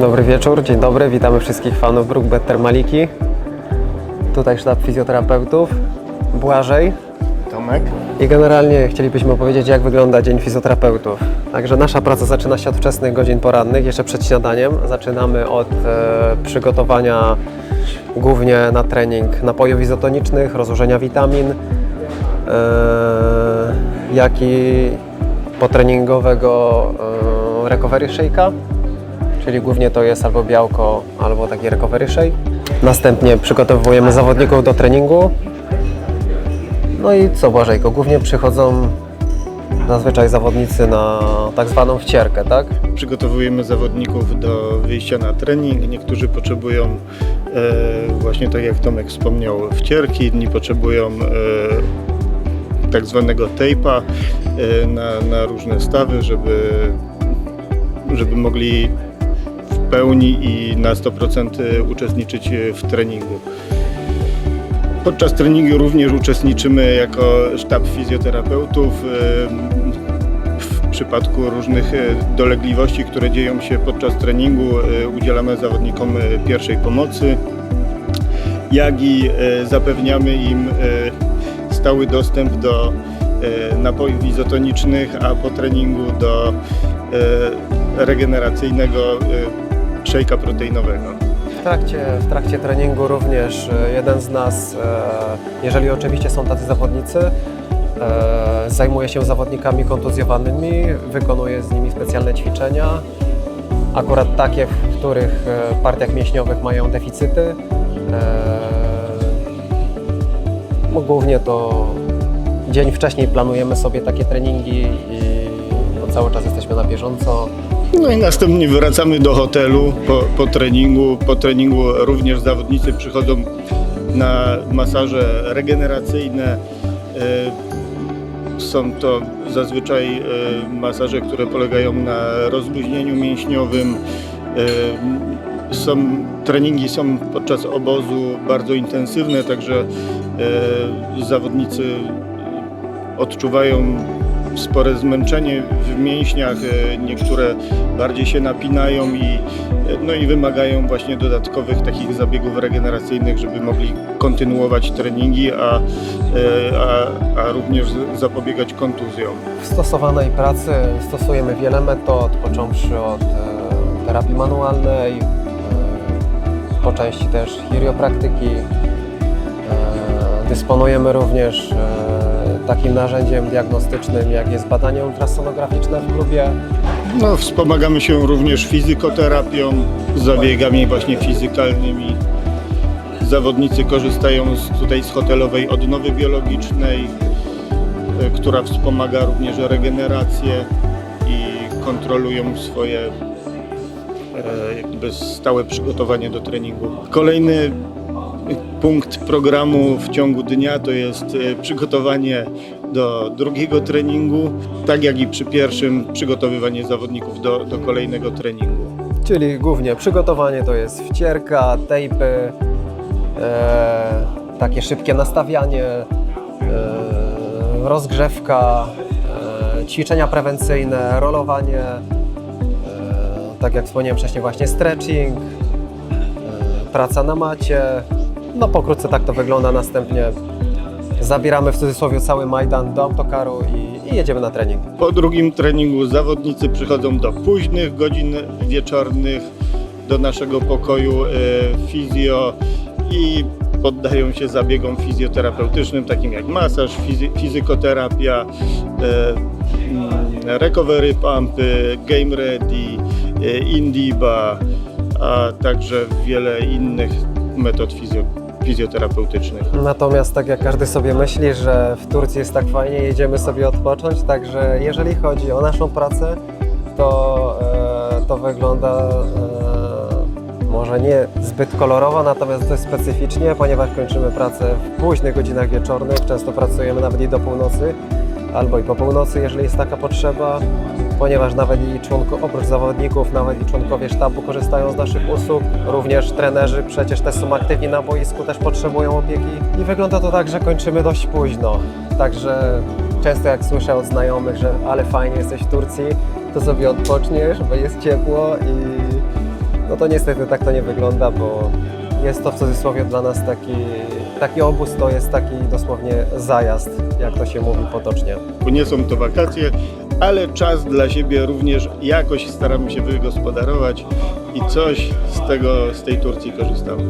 Dobry wieczór, dzień dobry, witamy wszystkich fanów Brookbet Termaliki. Tutaj sztab fizjoterapeutów, Błażej. Tomek? I generalnie chcielibyśmy opowiedzieć, jak wygląda dzień fizjoterapeutów. Także nasza praca zaczyna się od wczesnych godzin porannych, jeszcze przed śniadaniem. Zaczynamy od e, przygotowania głównie na trening napojów izotonicznych, rozłożenia witamin, e, jak i potreningowego e, recovery shake'a, czyli głównie to jest albo białko, albo taki recovery shake. Następnie przygotowujemy zawodników do treningu, no i co Błażejko, głównie przychodzą zazwyczaj zawodnicy na tak zwaną wcierkę, tak? Przygotowujemy zawodników do wyjścia na trening. Niektórzy potrzebują, e, właśnie tak jak Tomek wspomniał, wcierki, inni potrzebują e, tak zwanego tape'a e, na, na różne stawy, żeby, żeby mogli pełni i na 100% uczestniczyć w treningu. Podczas treningu również uczestniczymy jako sztab fizjoterapeutów. e, W przypadku różnych dolegliwości, które dzieją się podczas treningu, udzielamy zawodnikom pierwszej pomocy, jak i zapewniamy im stały dostęp do napojów izotonicznych, a po treningu do regeneracyjnego szejka proteinowego. W trakcie, w trakcie treningu również e, jeden z nas, e, jeżeli oczywiście są tacy zawodnicy, e, zajmuje się zawodnikami kontuzjowanymi, wykonuje z nimi specjalne ćwiczenia, akurat takie, w których partiach mięśniowych mają deficyty. No głównie to dzień wcześniej planujemy sobie takie treningi i no, cały czas jesteśmy na bieżąco. No i następnie wracamy do hotelu po, po treningu. Po treningu również zawodnicy przychodzą na masaże regeneracyjne. E, Są to zazwyczaj e, masaże, które polegają na rozluźnieniu mięśniowym. E, Są, treningi są podczas obozu bardzo intensywne, także zawodnicy odczuwają spore zmęczenie w mięśniach, e, niektóre bardziej się napinają i, e, no i wymagają właśnie dodatkowych takich zabiegów regeneracyjnych, żeby mogli kontynuować treningi, a, e, a, a również zapobiegać kontuzjom. W stosowanej pracy stosujemy wiele metod, począwszy od terapii manualnej, po części też chiriopraktyki. E, dysponujemy również takim narzędziem diagnostycznym, jak jest badanie ultrasonograficzne w klubie. No, wspomagamy się również fizykoterapią, zabiegami właśnie fizykalnymi. Zawodnicy korzystają z, tutaj z hotelowej odnowy biologicznej, e, która wspomaga również regenerację i kontrolują swoje e, jakby stałe przygotowanie do treningu. Kolejny punkt programu w ciągu dnia to jest e, przygotowanie do drugiego treningu, tak jak i przy pierwszym przygotowywanie zawodników do, do kolejnego treningu. Czyli głównie przygotowanie to jest wcierka, tejpy, e, takie szybkie nastawianie, e, rozgrzewka, e, ćwiczenia prewencyjne, rolowanie, e, tak jak wspomniałem wcześniej właśnie stretching, e, praca na macie. No pokrótce tak to wygląda. Następnie zabieramy w cudzysłowie cały Majdan do autokaru i, i jedziemy na trening. Po drugim treningu zawodnicy przychodzą do późnych godzin wieczornych do naszego pokoju e, fizjo i poddają się zabiegom fizjoterapeutycznym, takim jak masaż, fizy fizykoterapia, e, mm, recovery pumpy, game ready, e, indiba, a także wiele innych metod fizjo fizjoterapeutycznych. Natomiast tak jak każdy sobie myśli, że w Turcji jest tak fajnie, jedziemy sobie odpocząć, także jeżeli chodzi o naszą pracę, to, e, to wygląda e, może nie zbyt kolorowo, natomiast dość specyficznie, ponieważ kończymy pracę w późnych godzinach wieczornych, często pracujemy nawet i do północy, albo i po północy, jeżeli jest taka potrzeba, ponieważ nawet i członko, oprócz zawodników, nawet i członkowie sztabu korzystają z naszych usług, również trenerzy przecież też są aktywni na boisku, też potrzebują opieki. I wygląda to tak, że kończymy dość późno, także często jak słyszę od znajomych, że ale fajnie jesteś w Turcji, to sobie odpoczniesz, bo jest ciepło i no to niestety tak to nie wygląda, bo jest to w cudzysłowie dla nas taki, taki obóz, to jest taki dosłownie zajazd, jak to się mówi potocznie. Nie są to wakacje, ale czas dla siebie również jakoś staramy się wygospodarować i coś z tego, z tej Turcji korzystamy.